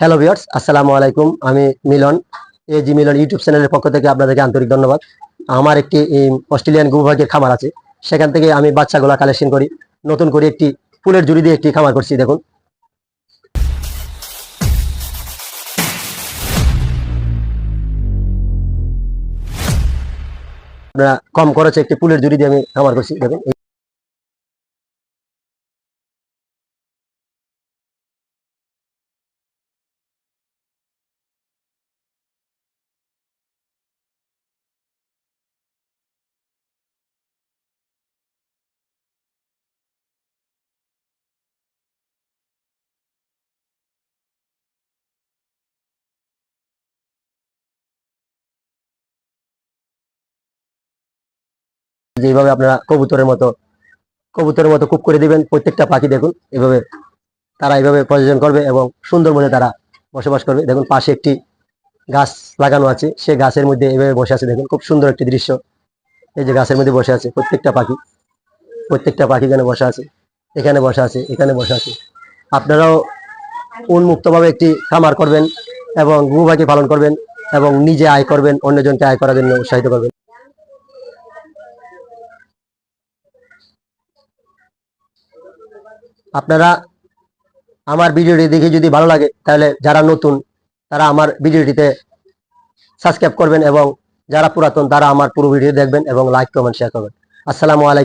Hello viewers আসসালামু আলাইকুম। আমি মিলন এ জি মিলন ইউটিউব চ্যানেলের পক্ষ থেকে আপনাদেরকে আন্তরিক ধন্যবাদ। আমার একটি অস্ট্রেলিয়ান গুভাগের খামার আছে। সেখান থেকে আমি বাচ্চাগুলা কালেকশন করি, নতুন করে একটি ফুলের জুড়ি দিয়ে একটি খামার করছি, দেখুন। আপনারা কম খরচে একটি ফুলের জুড়ি দিয়ে আমি খামার করছি, দেখুন। যেভাবে আপনারা কবুতরের মতো কবুতরের মতো কুপ করে দিবেন, প্রত্যেকটা পাখি দেখুন, এভাবে তারা এইভাবে প্রযোজন করবে এবং সুন্দর মধ্যে তারা বসবাস করবে। দেখুন পাশে একটি গাছ লাগানো আছে, সে গাছের মধ্যে এভাবে বসে আছে। দেখুন খুব সুন্দর একটি দৃশ্য। এই যে গাছের মধ্যে বসে আছে প্রত্যেকটা পাখি প্রত্যেকটা পাখি এখানে বসে আছে, এখানে বসে আছে, এখানে বসে আছে। আপনারাও উন্মুক্তভাবে একটি খামার করবেন এবং গু পালন করবেন এবং নিজে আয় করবেন, অন্যজনকে আয় করার জন্য উৎসাহিত করবেন। আপনারা আমার ভিডিওটি দেখে যদি ভালো লাগে, তাহলে যারা নতুন, তারা আমার ভিডিওটিতে সাবস্ক্রাইব করবেন এবং যারা পুরাতন, তারা আমার পুরো ভিডিও দেখবেন এবং লাইক কমেন্ট শেয়ার করবেন। আসসালামু আলাইকুম।